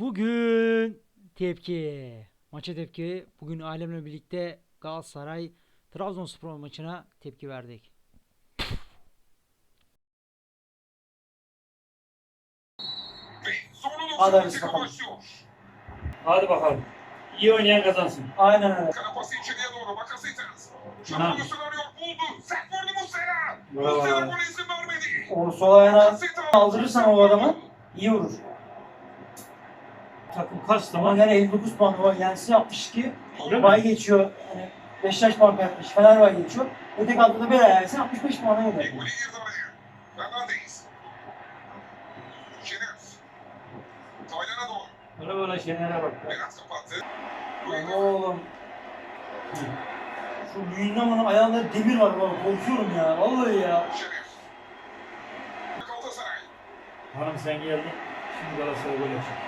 Bugün tepki. Maça tepki. Bugün ailemle birlikte Galatasaray Trabzonspor maçına tepki verdik. Ve sonunu Hadi bakalım. İyi oynayan kazansın. Aynen öyle. Kara pası içeriye doğru Bakasetas. Ha. Şampiyonu arıyor buldu. Sert vurdu Muslera. Muslera gole izin vermedi. O sol ayağına Bakasetas. aldırırsan o adamı iyi vurur. Takım kaç Ama zaman? yani 59 puan var. Yenisi 62. Öyle mi? Bay geçiyor. Yani Beşiktaş puan kaybetmiş. Fenerbahçe geçiyor. Öteki bir ayağı yenisi 65 puana gider. golü girdi araya. Fernandes. Şener. Taylan'a doğru. Böyle böyle şeylere bak. Berat kapattı. Lan Duygu. oğlum. Şu Luyendama'nın ayağında demir var baba. Korkuyorum ya. Vallahi ya. Şener. Galatasaray. Hanım sen geldin. Şimdi Galatasaray gol yapacak.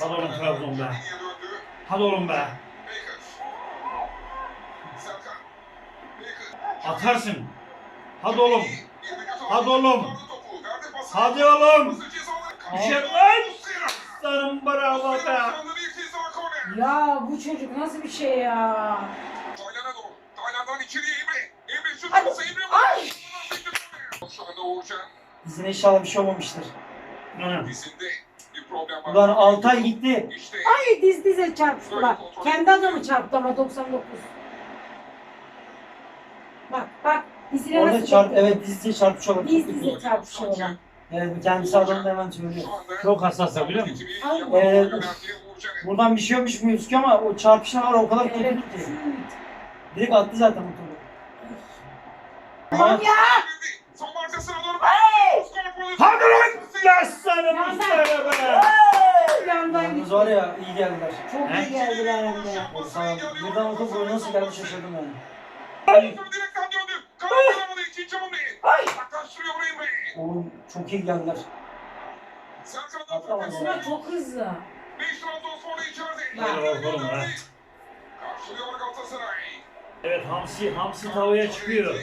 Hadi oğlum Trabzon be. Hadi oğlum be. Atarsın. Hadi oğlum. Hadi oğlum. Hadi oğlum. Düşer lan. Sarım bravo be. Ya bu çocuk nasıl bir şey ya? Taylan'a doğru. Taylan'dan içeriye Emre. Emre şut Hadi. pası Emre. Ay. Şu anda Uğurcan. Dizine inşallah bir şey olmamıştır. Hı. Dizinde bir problem var. Ulan Altay gitti. İşte Ay diz dize çarpıştılar. Kendi adamı çarptı ama 99. Bak bak dizine Orada nasıl çarp, çarp, evet dizine çarpmış olabilir. Diz dize çarpışıyorlar. Evet kendisi adamını hemen söylüyor. Çok hassas biliyor musun? Buradan bir şey yokmuş mu gözüküyor ama o çarpışan var o kadar Evet. kötü ki. Direkt attı zaten bu topu. Tamam ya. Son markasına doğru. Hadi lan. Ya sarım Yandan. Muslera be. Yandan Yalnız gitti. var ya iyi geldiler. Çok He? iyi geldiler hem de. O sağ Birden o top böyle nasıl geldi şaşırdım yani. Direkten döndü. Kanatlanamadı ikinci hamle. Yaklaştırıyor Emre. Oğlum çok iyi geldiler. Serkan'dan. Aslında çok hızlı. Beş Trabzonspor'da içeride. Bak. Emre Oğlum, gönderdi. ha. Karşılıyor Galatasaray. Evet Hamsi, Hamsi tavaya çıkıyor.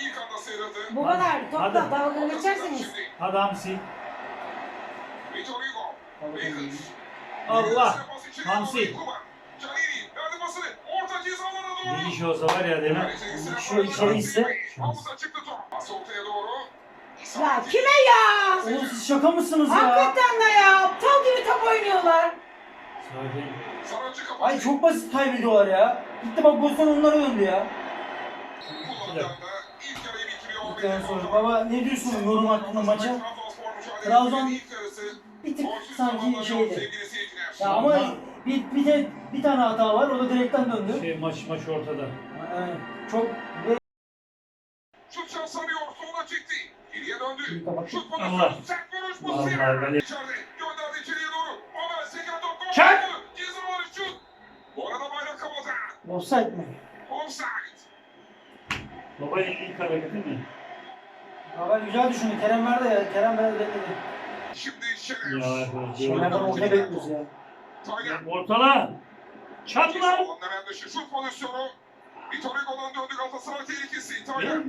İlk anda sıyrıldı. Bu kadar topla Hadi. dalga geçerseniz. Hadi Hamsi. Cezalarına doğru. Bir iş olsa var ya değil mi? Şu içeri ise-. Ya kime ya? Oğlum siz şaka mısınız ya? Hakikaten de ya. Aptal gibi top oynuyorlar. Kapattı. Ay çok basit kaybediyorlar ya. Gitti bak pozisyon onlara döndü ya. Kullandığında ilk yarıyı bitiriyor. Bir tane soru. Baba ne diyorsun yorum hakkında maça? Trabzon Bir tık sanki şeydi. Ya ama bir, bir, de, bir tane hata var o da direkten döndü. Şey maç maç ortada. Yani çok Şut şans arıyor. Sola çekti. Geriye döndü. Şut Allah. pozisyonu. Sert vuruş Allah Muslera. böyle. İçeride. Gönderdi içeriye doğru. Ömer Seken top. gol. Çak! Ceza var şut. Bu arada bayrak havada. offside mi? Offside. Baba ilk hareketi mi? Ya ben güzel düşündüm. Kerem verdi ya. Kerem verdi bekledi. Şimdi Ya. Şener'den orta bekliyoruz ya. Ortala. Çat lan. Şut pozisyonu. Vitor Hugo'dan döndü Galatasaray tehlikesi. Gel.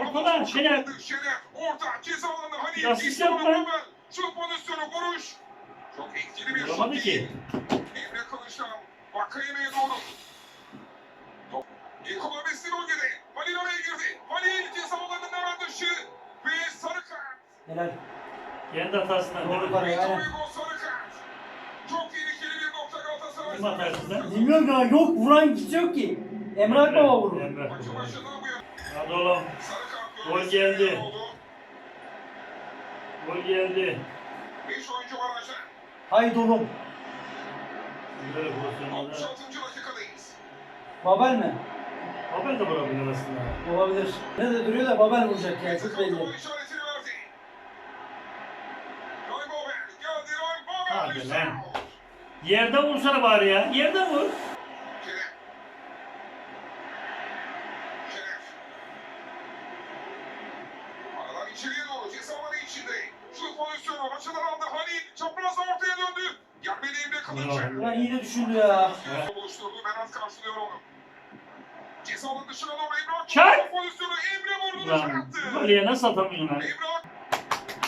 Ortala Şener. Şener. Orta ceza alanı. Hani işte yapma. Şut pozisyonu vuruş. Çok etkili bir şut Vuramadı değil. ki. Emre Kılıç'tan Vakayeme'ye doğru. Top. Ekola Messi bölgede. Halil oraya girdi. Halil ceza alanının hemen dışı. Ve sarı kart. Helal. Kendi hatasından değil Doğru mi? para yani. Galatasaray. Kim atarsın sen? Bilmiyorum ya yok vuran kimse yok ki. Emre Akbaba vurdu. Emre. Maçı başladığı bu yana. Hadi oğlum. Gol geldi. Gol geldi. Haydi oğlum. 66. dakikadayız. Babel mi? Haber de vurabilir aslında. Olabilir. Ne de duruyor da Babel vuracak ya çok belli. Üstü lan. out. Yerden vursana bari ya. Yerden vur. İçeriye doğru ceza alanı içinde. Şut pozisyonu açıdan aldı Halil. Çaprazla ortaya döndü. Gelmedi Emre Kılıç. Ulan iyi de düşündü ya. Buluşturdu. Berat karşılıyor onu. Ceza alanı dışına doğru Emre Akbaba. Çak! Pozisyonu Emre vurdu. Nasıl atamıyorsun lan? İbrahim.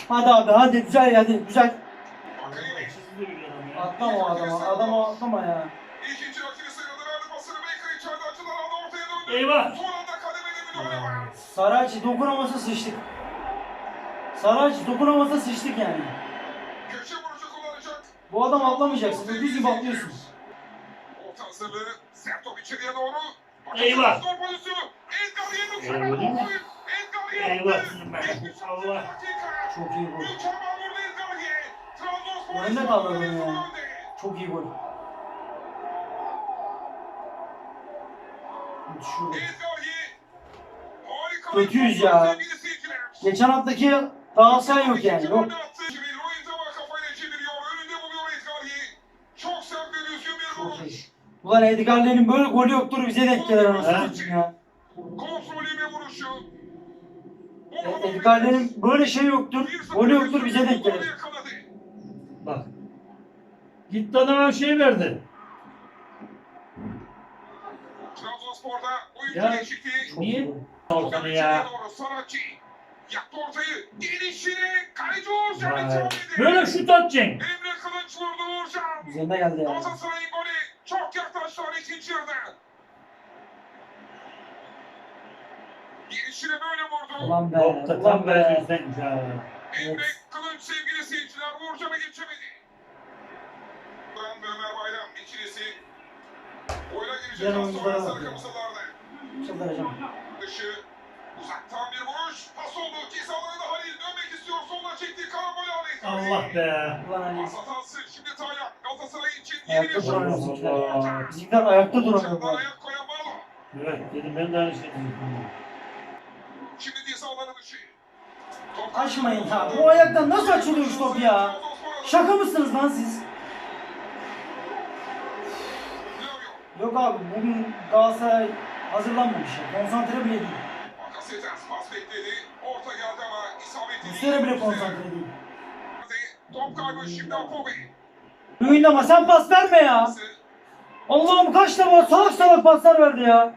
Hadi abi hadi güzel hadi güzel. Çizdi bir adam ya. Atlama o adama. Adama atlama ya. İkinci rakibi sıyrıldı. Verdi pasını. Baker içeride açılan aldı. Ortaya döndü. Eyvah. Son anda kademede müdahale var. Saraç dokunamasa sıçtık. Saraç dokunamasa sıçtık yani. Köşe vuruşu kullanacak. Bu adam atlamayacaksın. Öküz gibi atlıyorsun. Orta hazırlığı. Sertop içeriye doğru. Eyvah. Skor pozisyonu. Edgar Eyvah. Edgar Eyvah sizin ben. 76 Allah. Çok iyi gol. Mükemmel Edgar. Trabzonspor Önde İstanbul kaldı adam Belediyesi ya. Çok iyi gol. Kötüyüz ya. Geçen haftaki Galatasaray yok yani. Yok. Çok iyi. Ulan Edgar'lerin böyle golü yoktur bize denk gelir anasını satayım ya. Kontrolü ve vuruşu. E- Edgar'lerin böyle şey yoktur. Golü yoktur bize denk gelir. Bak. Gitti adama şey verdi. Trabzonspor'da oyuncu Ya, değişikliği. Çok Niye? Ortanı ya. Sanatçı. Yaktı ortayı. Gelişine. Kaleci Uğurcan edildi. Böyle şut atacaksın. Emre Kılıç vurdu Uğurcan. Üzerine geldi ya. Galatasaray'ın golü. Çok yaklaştılar ikinci yarıda. Gelişine böyle vurdu. Ulan be. Ulan tam be. Emre Kılıç sevgili seyirciler Uğurcan'ı geçemedi. Ben ve Ömer Bayram ikilisi. Oyuna girecek Yan az sonra sarı kırmızılarda. Çıldıracağım. Dışı uzaktan bir vuruş. Pas oldu. Ceza alanında Halil dönmek istiyor. Soluna çekti. Karambol aldı. Allah be. Ulan Ali. Pas hatası. Şimdi Tayyip. Galatasaray için yeni Ayakta bir şans. duramıyor bizimkiler. Bizimkiler ayakta duramıyor. Uçaktan bak. ayak koyan Malo. Evet dedim ben de aynı şey dedim. Şimdi ceza alanı dışı. Top Açmayın ya. Bu ayaktan nasıl açılıyor top ya? Şaka mısınız lan siz? Yok abi bugün Galatasaray hazırlanmamış ya. Konsantre bile değil. Bakasetas pas bekledi. Orta geldi ama isabetli Muslera bile konsantre değil. Top kaybı şimdi Apobe. Oyunda sen pas verme ya. Allah'ım kaç defa salak salak paslar verdi ya.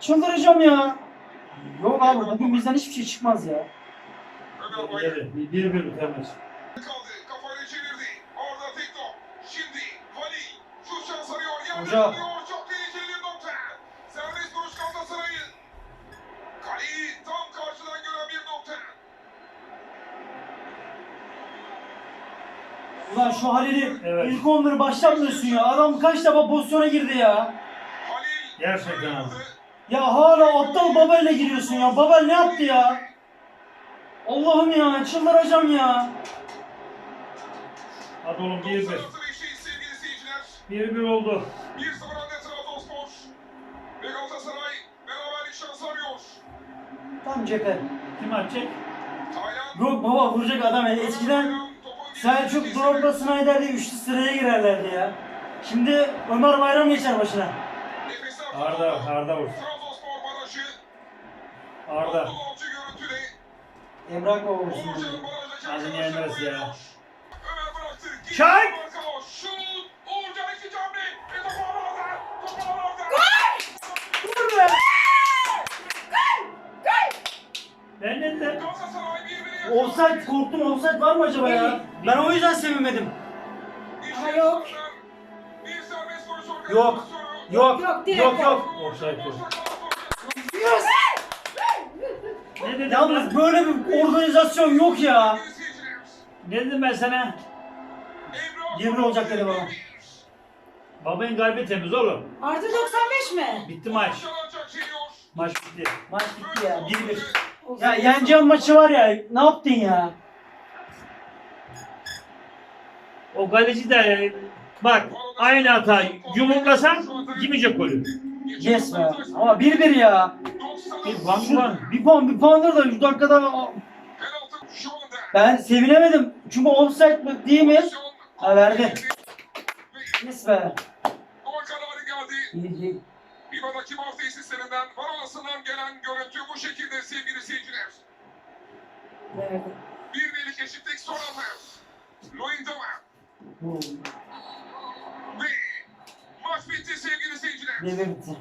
Çıldıracağım ya. Yok abi bugün bizden hiçbir şey çıkmaz ya. Bayram. Bir bir, bitemez. Kafayla çevirdi. Orada tek top. Şimdi Halil. Şu şans arıyor. Yerde Hocam. kalıyor. Çok tehlikeli bir nokta. Serbest vuruş Galatasaray'ın. Kaleyi tam karşıdan gören bir nokta. Ulan şu Halil'i Evet. ilk 11'i başlatmıyorsun ya. Adam kaç defa pozisyona girdi ya. Halil. Gerçekten abi. Ya hala aptal babayla giriyorsun ya. Babel ne yaptı ya? Allah'ım ya çıldıracağım ya. Hadi oğlum bir bir. 96 beşteyiz sevgili seyirciler. Bir bir oldu. 1-0 önde Trabzonspor. Ve Galatasaray beraberlik şansı arıyor. Tam cephe. Kim atacak? Taylan. Yok baba vuracak adam ya. Eskiden Selçuk, Drogba, Snyder diye üçlü sıraya girerlerdi ya. Şimdi Ömer Bayram geçer başına. Arda, Arda vur. Arda. Emrah Hadi arkadaşları yenmez ya. Çak! Vur be! Ben de de. Galatasaray 1-1'e yakın. Offside korktum. Offside var mı acaba ya? Ben o yüzden sevinmedim. Ama yok. Bir serbest vuruş Yok. Yok. Yok, Yok yok. Offside yok. Dedim Yalnız böyle bir organizasyon yok ya. Ne dedim ben sana? Yirmi olacak dedi baba. Babayın kalbi temiz oğlum. Artı 95 mi? Bitti maç. Maç bitti. Maç bitti ya. 1-1. Ya yeneceğim maçı var ya. Ne yaptın ya? O kaleci de bak aynı hata yumruklasan yemeyecek golü. Yes be. Ama 1-1 ya. Bir van van. Bir puan bir puandır da şu dakikada ben sevinemedim. Çünkü offside mi değil mi? Ha, verdi. Yes be. Gol kararı geldi. İyi, iyi. Viva'daki bal tesislerinden, Varolası'ndan gelen görüntü bu şekilde sevgili seyirciler. Evet. Bir birlik eşitlik son anlar. Loindova Bu ve maç bitti sevgili seyirciler. 1-1 bitti.